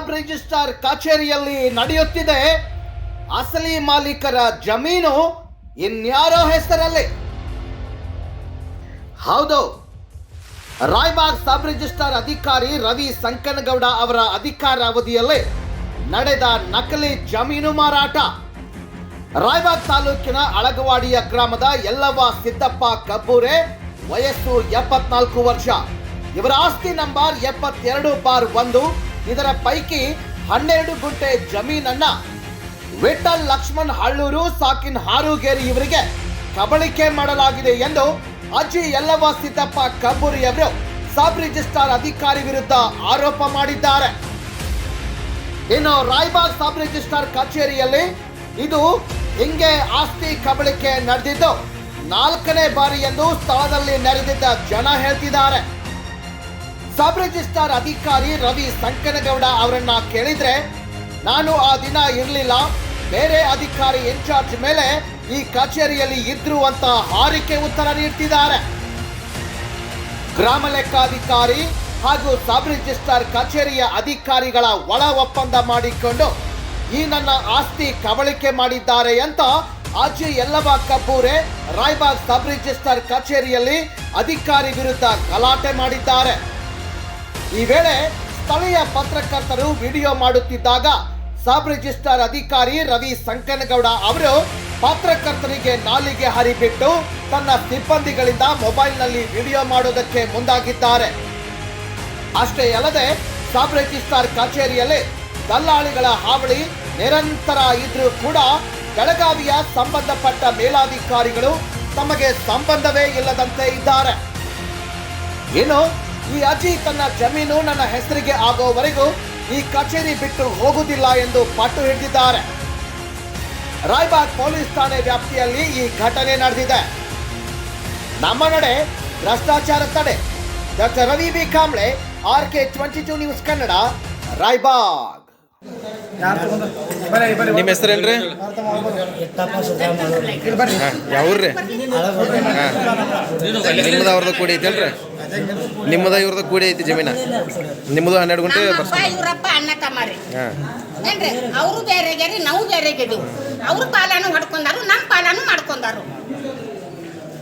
ಸಬ್ registrar ಕಚೇರಿಯಲ್ಲಿ ನಡೆಯುತ್ತಿದೆ. ಅಸಲಿ ಮಾಲೀಕರ ಜಮೀನು ಇನ್ಯಾರೋ ಹೆಸರಲ್ಲಿ? ಹೌದು, ರಾಯ್ಬಾಗ್ ಸಬ್ ರಿಜಿಸ್ಟ್ರಾರ್ ಅಧಿಕಾರಿ ರವಿ ಸಂಕನಗೌಡ ಅವರ ಅಧಿಕಾರ ಅವಧಿಯಲ್ಲಿ ನಡೆದ ನಕಲಿ ಜಮೀನು ಮಾರಾಟ. ರಾಯ್ಬಾಗ್ ತಾಲೂಕಿನ ಅಳಗವಾಡಿಯ ಗ್ರಾಮದ ಯಲ್ಲವ್ವ ಸಿದ್ದಪ್ಪ ಕಬ್ಬೂರೆ, ವಯಸ್ಸು ಎಪ್ಪತ್ನಾಲ್ಕು ವರ್ಷ. ಇವರ ಆಸ್ತಿ ನಂಬರ್ ಎಪ್ಪತ್ತೆರಡು ಬಾರ್ ಒಂದು ಇದರ ಪೈಕಿ ಹನ್ನೆರಡು ಗುಂಟೆ ಜಮೀನನ್ನ ವಿಠಲ್ ಲಕ್ಷ್ಮಣ್ ಹಳ್ಳೂರು, ಸಾಕಿನ್ ಹಾರುಗೇರಿ ಇವರಿಗೆ ಕಬಳಿಕೆ ಮಾಡಲಾಗಿದೆ ಎಂದು ಅಜ್ಜಿ ಯಲ್ಲವ ಸಿದ್ದಪ್ಪ ಕಬ್ಬೂರಿ ಅವರು ಸಬ್ ರಿಜಿಸ್ಟ್ರಾರ್ ಅಧಿಕಾರಿ ವಿರುದ್ಧ ಆರೋಪ ಮಾಡಿದ್ದಾರೆ. ಇನ್ನು ರಾಯ್ಬಾಗ್ ಸಬ್ ರಿಜಿಸ್ಟ್ರಾರ್ ಕಚೇರಿಯಲ್ಲಿ ಇದು ಹಿಂಗೆ ಆಸ್ತಿ ಕಬಳಿಕೆ ನಡೆದಿದ್ದು, ನಾಲ್ಕನೇ ಬಾರಿ ಎಂದು ಸ್ಥಳದಲ್ಲಿ ನೆರೆದಿದ್ದ ಜನ ಹೇಳ್ತಿದ್ದಾರೆ. ಸಬ್ ರಿಜಿಸ್ಟ್ರಾರ್ ಅಧಿಕಾರಿ ರವಿ ಸಂಕನಗೌಡ ಅವರನ್ನ ಕೇಳಿದ್ರೆ, ನಾನು ಆ ದಿನ ಇರಲಿಲ್ಲ. ಬೇರೆ ಅಧಿಕಾರಿ ಇನ್ಚಾರ್ಜ್ ಮೇಲೆ ಈ ಕಚೇರಿಯಲ್ಲಿ ಇದ್ರು ಅಂತ ಹಾರಿಕೆ ಉತ್ತರ ನೀಡ್ತಿದ್ದಾರೆ. ಗ್ರಾಮ ಲೆಕ್ಕಾಧಿಕಾರಿ ಹಾಗೂ ಸಬ್ ರಿಜಿಸ್ಟ್ರಾರ್ ಕಚೇರಿಯ ಅಧಿಕಾರಿಗಳ ಒಳ ಒಪ್ಪಂದ ಮಾಡಿಕೊಂಡು, ಈ ನನ್ನ ಆಸ್ತಿ ಕಬಳಿಕೆ ಮಾಡಿದ್ದಾರೆ ಅಂತ ಆಚೆ ಯಲ್ಲವ ಕಬ್ಬೂರೆ, ರಾಯಬಾಗ್ ಸಬ್ ರಿಜಿಸ್ಟ್ರಾರ್ ಕಚೇರಿಯಲ್ಲಿ ಅಧಿಕಾರಿ ವಿರುದ್ಧ ಗಲಾಟೆ ಮಾಡಿದ್ದಾರೆ. ಈ ವೇಳೆ ಸ್ಥಳೀಯ ಪತ್ರಕರ್ತರು ವಿಡಿಯೋ ಮಾಡುತ್ತಿದ್ದಾಗ ಸಬ್ ರಿಜಿಸ್ಟ್ರಾರ್ ಅಧಿಕಾರಿ ರವಿ ಸಂಕನಗೌಡ ಅವರು ಪತ್ರಕರ್ತರಿಗೆ ನಾಲಿಗೆ ಹರಿಬಿಟ್ಟು ತನ್ನ ಸಿಬ್ಬಂದಿಗಳಿಂದ ಮೊಬೈಲ್ನಲ್ಲಿ ವಿಡಿಯೋ ಮಾಡೋದಕ್ಕೆ ಮುಂದಾಗಿದ್ದಾರೆ. ಅಷ್ಟೇ ಅಲ್ಲದೆ ಸಬ್ ರಿಜಿಸ್ಟ್ರಾರ್ ಕಚೇರಿಯಲ್ಲಿ ದಲ್ಲಾಳಿಗಳ ಹಾವಳಿ ನಿರಂತರ ಇದ್ರೂ ಕೂಡ ಬೆಳಗಾವಿಯ ಸಂಬಂಧಪಟ್ಟ ಮೇಲಾಧಿಕಾರಿಗಳು ತಮಗೆ ಸಂಬಂಧವೇ ಇಲ್ಲದಂತೆ ಇದ್ದಾರೆ. ಇನ್ನು ಈ ಅಜ್ಜಿ ತನ್ನ ಜಮೀನು ನನ್ನ ಹೆಸರಿಗೆ ಆಗೋವರೆಗೂ ಈ ಕಚೇರಿ ಬಿಟ್ಟು ಹೋಗುವುದಿಲ್ಲ ಎಂದು ಪಟ್ಟು ಹಿಡಿದಿದ್ದಾರೆ. ರಾಯ್ಬಾಗ್ ಪೊಲೀಸ್ ಠಾಣೆ ವ್ಯಾಪ್ತಿಯಲ್ಲಿ ಈ ಘಟನೆ ನಡೆದಿದೆ. ನಮ್ಮ ನಡೆ ಭ್ರಷ್ಟಾಚಾರ ತಡೆ. Doctor Ravi B Kamble R K twenty two news Kannada Raybag. ನಿಮ್ಮ ಹೆಸರು ಏನ್ರಿ ಹಾಂ ಯಾವ್ರಿ ನಿಮ್ದು ಅವ್ರದ್ದು ಕೂಡಿ ಐತೇನ್ರಿ? ನಿಮ್ಮದ ಇವ್ರದ್ದು ಕೂಡಿ ಐತಿ ಜಮೀನ? ನಿಮ್ಮದು ಹನ್ನೆರಡು ಗುಂಟೆ ನಮ್ಮಪ್ಪ ಇವ್ರಪ್ಪ ಅಣ್ಣ ತಮ್ಮರಿ. ಹಾಂ. ಏನ್ರಿ ಅವರು ಬೇರೆಗ್ಯಾರಿ ನಾವು ಬೇರೆಗಿದೀವಿ ಅವ್ರ ಪಾಲಾನು ಹೊಡ್ಕೊಂಡಾರು ನಮ್ಮ ಪಾಲಾನು ಮಾಡ್ಕೊಂಡಾರು.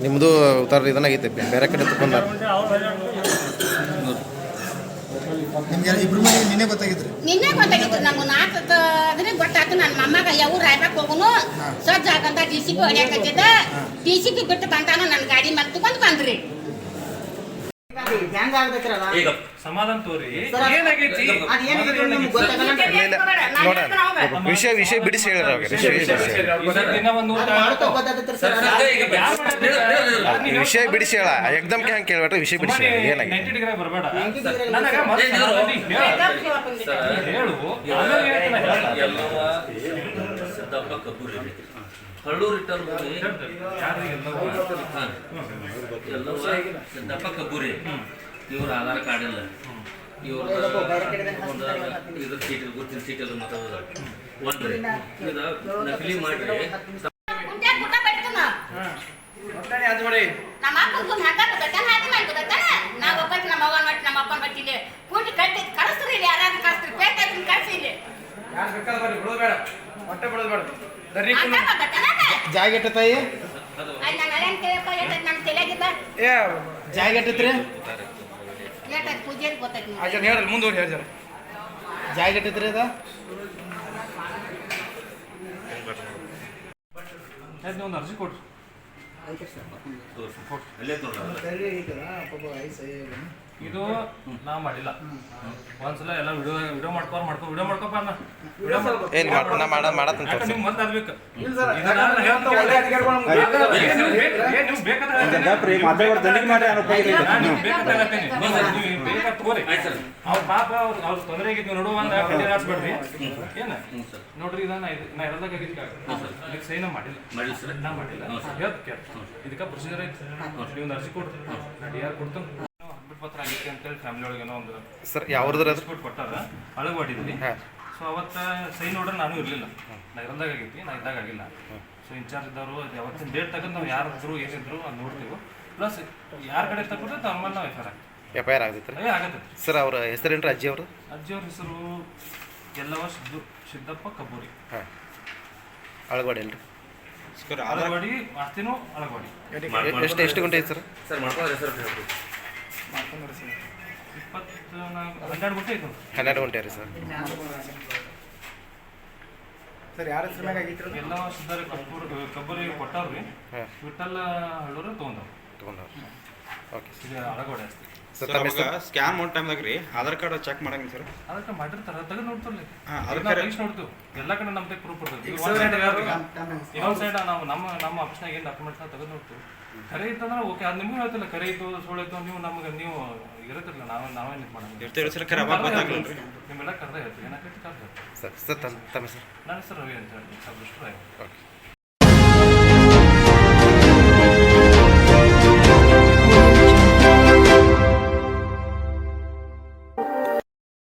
ನಿಮ್ಮದು ಉತ್ತರ ಇದನ್ನ ಐತಿ ಬೇರೆ ಕಡೆ ತಗೊಂಡಾರ ನಿಮ್ಗೆ ಇಬ್ರು ಮನೆ ನಿನ್ನೆ ಗೊತ್ತಾಗಿದ್ರಿ? ನಿನ್ನೆ ಗೊತ್ತಾಗಿತ್ತು ನಮ್ಗೆ. ನಾಲ್ಕು ಅದ್ರೆ ಗೊತ್ತಾಯ್ತು ನನ್ನ ಮೊಮ್ಮಗ ಯಾವ ರಾಯ್ಬೇಕು ಹೋಗುನು ಸಜ್ಜ ಆಗಂತ ಡಿ ಸಿ ಪಿ ಹೊಡ್ಯಾಕತ್ತಿದ್ದ. ಡಿ ಸಿ ಪಿ ಬಿಟ್ಟು ಬಂದಾನು ನನ್ನ ಗಾಡಿ ಮೇಲೆ ತಗೊಂಡು ಬಂದ್ರಿ. ಹೆಂಗ ಈಗ ಸಮಾಧಾನ ತೋರಿ ಏನಾಗೈತಿ. ವಿಷಯ ವಿಷಯ ಬಿಡಿಸಿ ಹೇಳಿರ ವಿಷಯ ಬಿಡಿಸಿ ಹೇಳ ಎಕ್ದಮ್ ಹಂಗೆ ಕೇಳ್ಬೇಡ್ರಿ ವಿಷಯ ಬಿಡಿಸಿ ಹೇಳಿ ಏನಾಗಿದೆ ನೈಂಟಿ ಡಿಗ್ರಿ ಬರಬೇಡ ನನಗ ಮತ್ತೆ ಸಮಾಧಾನ ಹೇಳು. ಹೇಳು ಆಮೇಲೆ ಹೇಳ್ತೀನಿ. ಎಲ್ಲವ ಸಿದ್ದಪ್ಪ ಕಬ್ಬೂರಿ ಹಳ್ಳೂರು ರಿಟರ್ನ್ ಭೂಮಿ ಎಲ್ಲವೂ? ಸಿದ್ದಪ್ಪ ಕಬ್ಬೂರಿ ಇವ್ರ ಆಧಾರ್ ಕಾರ್ಡ್ ಇಲ್ಲ ಇವ್ರ ಇದ್ರ ಸೀಟ್ ಗುರ್ತಿನ ಸೀಟ್ ಎಲ್ಲ ಮಾತಾಡೋದ. ಒಂದ್ರಿ. ಇದ ನಕಲಿ ಮಾಡ್ರಿ. ಜಾಗ ಎಟ್ಟತಾಯಿ ಅಲ್ಲಿ ತಲೆಯಾಗಿದ್ದ ಜಾಗ ಎಟ್ಟತ್ರಿ ಎಷ್ಟೈತೆ ಪೂಜೆ ಗೊತ್ತೈತಿ ಜಾಗ ಎಟ್ಟತ್ರಿ ಅದ? ಒಂದು ಅರ್ಜಿ ಕೊಡ್ರಿ. ಇದು ನಾ ಮಾಡಿಲ್ಲ. ಒಂದ್ಸಲ ಎಲ್ಲ ವಿಡಿಯೋ ವಿಡಿಯೋ ಮಾಡ್ಕೋ ಮಾಡ್ಕೋ ವಿಡಿಯೋ ಮಾಡ್ಕೋಪ ಅಣ್ಣ. ಏನು ಮಾಡ ಮಾಡತ್ ಅಂತ ನಿಮ್ಗೆ ಮತ್ತೆ ಅದ್ಬೇಕು ನೀವು. ನೀವು ತಗೋರಿ. ಅವ್ರ ಪಾಪ ಅವ್ರ ಅವ್ರ ತೊಂದರೆ ಆಗಿತ್ತು ನೋಡು ಒಂದ್ ಕಟ್ಟಿ ಆಡ್ಸ್ಬೇಡ್ರಿ ಏನ? ನೋಡ್ರಿ ಇದನ್ನ ನಾ ಇರೋದಾಗ ಇದಕ್ಕೆ ಸೈನ ಮಾಡಿಲ್ಲ. ಮಾಡಿಲ್ಲ ಸರ್. ನಾ ಮಾಡಿಲ್ಲ. ಹೇಳ್ತ ಇದಕ್ಕೆ ಪ್ರೊಸೀಜರ್ ಐತಿ. ನೀವು ಅರ್ಜಿ ಕೊಡ್ರಿ. ನಾ ಡಿ ಆರ್ ಕೊಡ್ತೀನಿ. ಪತ್ರ ಆಗೈತಿ ಅಂತೇಳಿ ಫ್ಯಾಮಿಲಿ ಒಳಗೆ ಏನೋ ಒಂದು ಸರ್ ಯಾವ್ದ್ರ ಕೊಟ್ಟು ಕೊಟ್ಟಾರ ಅಳಗವಾಡಿದ್ವಿ ಹಾಂ. ಸೊ ಅವತ್ತ ಸೈನ್ ನೋಡ್ರೆ ನಾನು ಇರಲಿಲ್ಲ. ನಾ ಇರೋದಾಗ ಆಗೈತಿ ನಾ ಇದ್ದಾಗ ಆಗಿಲ್ಲ. ಸೊ ಇನ್ಚಾರ್ಜ್ ಇದ್ದವರು ಯಾವತ್ತಿನ ಡೇಟ್ ತಗೊಂಡು ನಾವು ಯಾರು ಇದ್ರು ಏನಿದ್ರು ಅದು ನೋಡ್ತೀವಿ. ಪ್ಲಸ್ ಯಾರ ಕಡೆ ತಗೊಂಡ್ರೆ ತಮ್ಮಲ್ಲಿ ನಾವು F I R F I R ಆಗತ್ತೆ ಸರ್ ಅವ್ರ ಹೆಸರೇನ್ರಿ ಅಜ್ಜಿ ಅವರು? ಅಜ್ಜಿಯವ್ರ ಹೆಸರು ಎಲ್ಲವ ಸಿದ್ದು ಸಿದ್ದಪ್ಪ ಕಬ್ಬೂರಿ ಹಾಂ. ಅಳಗೋಡಿ ಅಲ್ರಿ? ಅಳಗವಾಡಿ ಆಸ್ತಿನೂ ಅಳಗವಾಡಿ ಎಷ್ಟು ಎಷ್ಟು ಗಂಟೆ ಐತೆ ಸರ್ ಸರ್ ಇಪ್ಪತ್ತು ನಾಲ್ಕು ಹನ್ನೆರಡು ಗುಂಟೆ ರೀ ಸರ್. ಸರ್ ಯಾರ ಹೆಸರು ಮ್ಯಾಗ ಆಗಿತ್ತು ಎಲ್ಲ ಸುಧಾರ ಕಬ್ಬೂರ್ ಕಬ್ಬೂರಿ ಕೊಟ್ಟಾರ್ರಿ ಹಾಂ. ವಿಠಲ್ ಹಳ್ಳೂರು ತೊಗೊಂಡವ್ರು. ತೊಗೊಂಡವ್ರು. ಓಕೆ ಇದು ಅಳಗವಾಡಿ ಆಸ್ತಿ ಸರ್ ತಮ್ಮ ಹೆಸರು ಸ್ಕ್ಯಾನ್ ಒಂದು ಟೈಮ್ದಾಗ ರೀ ಆಧಾರ್ ಕಾರ್ಡ್ ಚೆಕ್ ಮಾಡಂಗಿಲ್ಲ ಸರ್ ಅದಕ್ಕೆ ಮಾಡಿರ್ತಾರ ತೆಗೆದು ನೋಡ್ತಿರ್ಲಿ. ಹಾ, ಅದಕ್ಕೆ ನಾವು ತೆಗಿಸಿ ನೋಡ್ತೀವಿ ಎಲ್ಲ ಕಡೆ ನಮ್ದೇ ಪ್ರೂಫ್ ಇರ್ತದೆ ಈಗ ಒಂದು ಸೈಡ್ ಇನ್ನೊಂದು ಸೈಡ್ ನಾವು ನಮ್ಮ ನಮ್ಮ ಆಫೀಸ್ನಾಗ ಏನು ಡಾಕ್ಯುಮೆಂಟ್ಸ್ ತೆಗೆದು ನೋಡ್ತೀವಿ. ಕರೆ ಇತ್ತಂದ್ರೆ ಓಕೆ ಅದು ನಿಮಗೂ ಹೇಳ್ತಿಲ್ಲ. ಕರೆ ಇತ್ತು ಸುಳ್ಳು ಇತ್ತು ನೀವು ನಮಗೆ ನೀವು ಇರತ್ತಿರಲ್ಲ ನಾವೇ ನಾವೇನು ಇದು ಮಾಡೋದು ಇರ್ತೀವಿ ಸರ್ ಖರೆ ಅವಾಗ ಗೊತ್ತಾಗಲ್ಲ ರೀ ನಿಮ್ಮೆಲ್ಲ ಕರೆದ ಹೇಳ್ತೀವಿ ಏನಾಕೈತಿ ಕರೆದ? ಸರ್ ಸರ್ ತಮ್ಮ ತಮ್ಮ ಹೆಸರು ನನ್ನ ಹೆಸರು ರವಿ ಅಂತ ಹೇಳಿ. ಸಬ್ ಓಕೆ